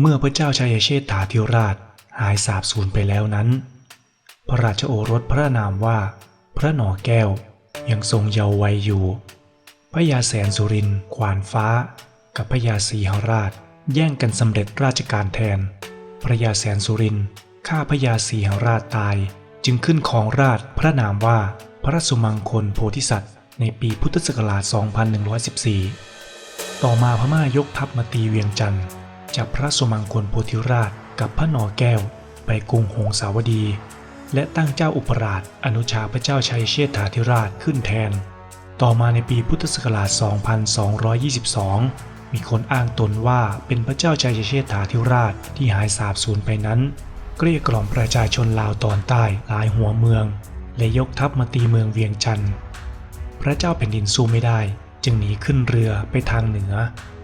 เมื่อพระเจ้าชัยเชษฐาธิราชหายสาบสูญไปแล้วนั้น พระราชโอรสพระนามว่า พระหนอแก้วยังทรงเยาว์วัยอยู่ พระยาแสนสุรินขวานฟ้า กับพระยาศรีหราช แย่งกันสำเร็จราชการแทน พระยาแสนสุรินฆ่าพระยาศรีหราชตายจึงขึ้นของราชพระนามว่าพระสุมังคลโพธิสัตว์ในปีพุทธศักราช 2114 ต่อมาพม่ายกทัพมาตีเวียงจันทร์ จับพระสมังคลโพธิราชกับพระนอแก้ว ไปกรุงหงสาวดี และตั้งเจ้าอุปราชอนุชาพระเจ้าชัยเชษฐาธิราชขึ้นแทน ต่อมาในปีพุทธศักราช 2222 มีคนอ้างตนว่าเป็นพระเจ้าชัยเชษฐาธิราชที่หายสาบสูญไปนั้น เกลี้ยกล่อมประชาชนลาวตอนใต้หลายหัวเมือง และยกทัพมาตีเมืองเวียงจันทร์พระเจ้าแผ่นดินสู้ไม่ได้ จึงหนีขึ้นเรือไปทางเหนือ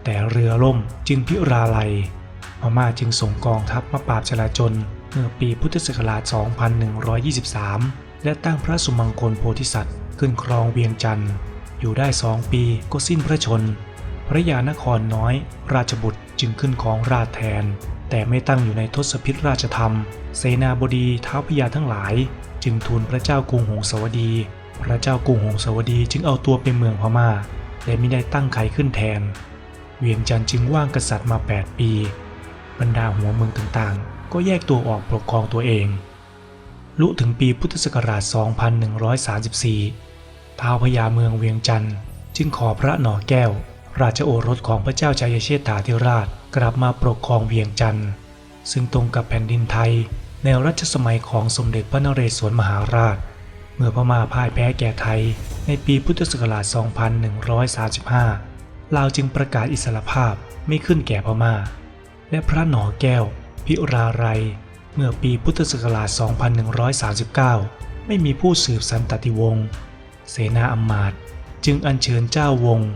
แต่เรือล่มจึงพิราลัยพม่าจึงส่งกองทัพมาปราบจลาจลเมื่อปีพุทธศักราช 2123 และตั้งพระสุมังคลโพธิสัตว์ขึ้นครองเวียงจันทร์อยู่ได้สองปีก็สิ้นพระชน พระยานครน้อย ราชบุตรจึงขึ้นของราชแทน แต่ไม่ตั้งอยู่ในทศพิธราชธรรม เสนาบดีเท้าพญาทั้งหลาย จึงทูลพระเจ้ากรุงหงสาวดี พระเจ้ากรุงหงสาวดีจึงเอาตัวไปเมืองพม่า และไม่ได้ตั้งใครขึ้นแทน วียงจันทร์จึงว่างกษัตริย์มา 8 ปี บรรดาหัวเมืองต่างๆ ก็แยกตัวออกปกครองตัวเอง ลุถึงปีพุทธศักราช 2134 ท้าวพญาเมืองเวียงจันทร์จึงขอพระหนอแก้ว ราชโอรสของพระเจ้าชัยเชษฐาธิราชกลับมาปกครองเวียงจันทร์ซึ่งตรงกับแผ่นดินไทย ในรัชสมัยของสมเด็จพระนเรศวรมหาราช เมื่อพม่าพ่ายแพ้แก่ไทยในปีพุทธศักราช 2135าวจึงประกาศอิสรภาพไม่ขึ้นแก่พม่า และพระหนอแก้ว พิราไรเมื่อปีพุทธศักราช 2139 ไม่มีผู้สืบสันตติวงศ์เสนาอำมาตย์จึงอัญเชิญเจ้าวงศ์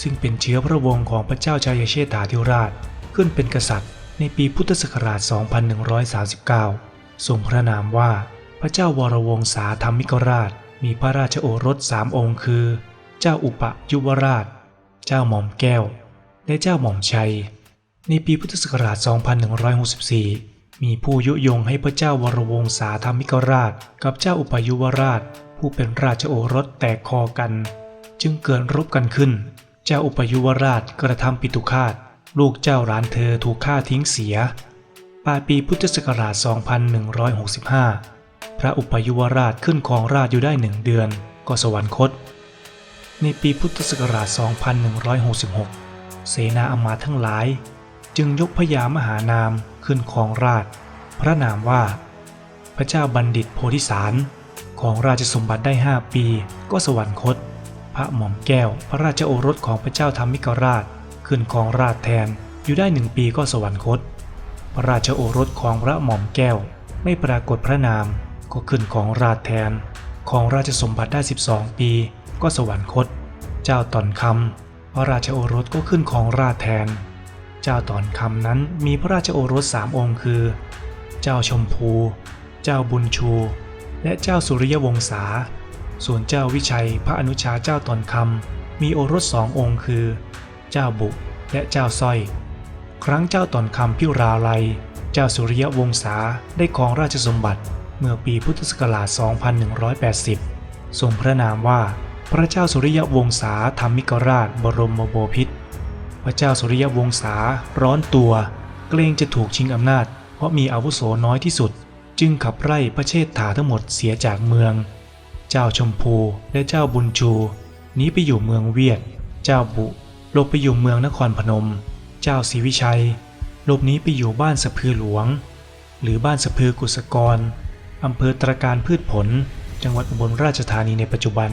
ซึ่งเป็นเชื้อพระวงศ์ของพระเจ้าชัยเชษฐาธิราช ขึ้นเป็นกษัตริย์ในปีพุทธศักราช 2139 ทรงพระนามว่าพระเจ้าวรวงศาธรรมิกราช มีพระราชโอรสสามองค์คือ เจ้าอุปยุวราช เจ้าหม่อมแก้ว และเจ้าหม่อมชัย ในปีพุทธศักราช 2164 มีผู้ยุยงให้พระเจ้าวรวงศาธรรมิกราช กับเจ้าอุปยุวราช ผู้เป็นราชโอรสแตกคอกัน จึงเกิดรบกันขึ้น เจ้าอุปยุวราชกระทำปิตุคาต ลูกเจ้าร้านเธอถูกฆ่าทิ้งเสียปลายปีพุทธศักราช 2165 พระอุปยุวราชขึ้นครองราชอยู่ได้หนึ่งเดือน ก็สวรรคต ในปีพุทธศักราช 2166 เสนาอมาทั้งหลาย จึงยกพญามหานามขึ้นครองราช พระนามว่า พระเจ้าบัณฑิตโพธิสาร ของราชสมบัติได้ 5 ปีก็สวรรคต พระหม่อมแก้วพระราชโอรสของพระเจ้าธรรมิกราช ขึ้นครองราชแทนอยู่ได้หนึ่งปีก็สวรรคต พระราชโอรสของพระหม่อมแก้วไม่ปรากฏพระนามก็ขึ้นของราชแทนของราชสมบัติได้ 12 ปี ก็สวรรคต เจ้าตอนคำพระราชโอรสก็ขึ้นของราชแทน เจ้าตอนคำนั้นมีพระราชโอรสสามองค์คือ เจ้าชมพู เจ้าบุญชู และเจ้าสุริยวงศา ส่วนเจ้าวิชัยพระอนุชาเจ้าตอนคำมีโอรสสององค์คือ เจ้าบุและเจ้าสร้อย ครั้งเจ้าตอนคำพิราลัย เจ้าสุริยวงศาได้ครองราชสมบัติเมื่อปีพุทธศักราช 2180 ทรงพระนามว่า พระเจ้าสุริยวงศาธรรมิกราชบรมโบพิตรพระเจ้าสุริยวงศาร้อนตัว เกรงจะถูกชิงอำนาจ เพราะมีอาวุโสน้อยที่สุด จึงขับไล่พระเชษฐาทั้งหมดเสียจากเมือง เจ้าชมพูและเจ้าบุญชูหนีไปอยู่เมืองเวียด เจ้าบุหลบไปอยู่เมืองนครพนม เจ้าศรีวิชัยหลบหนีไปอยู่บ้านสะพือหลวง หรือบ้านสะพือกุศกรอำเภอตรการพืชผล จังหวัดอุบลราชธานีในปัจจุบัน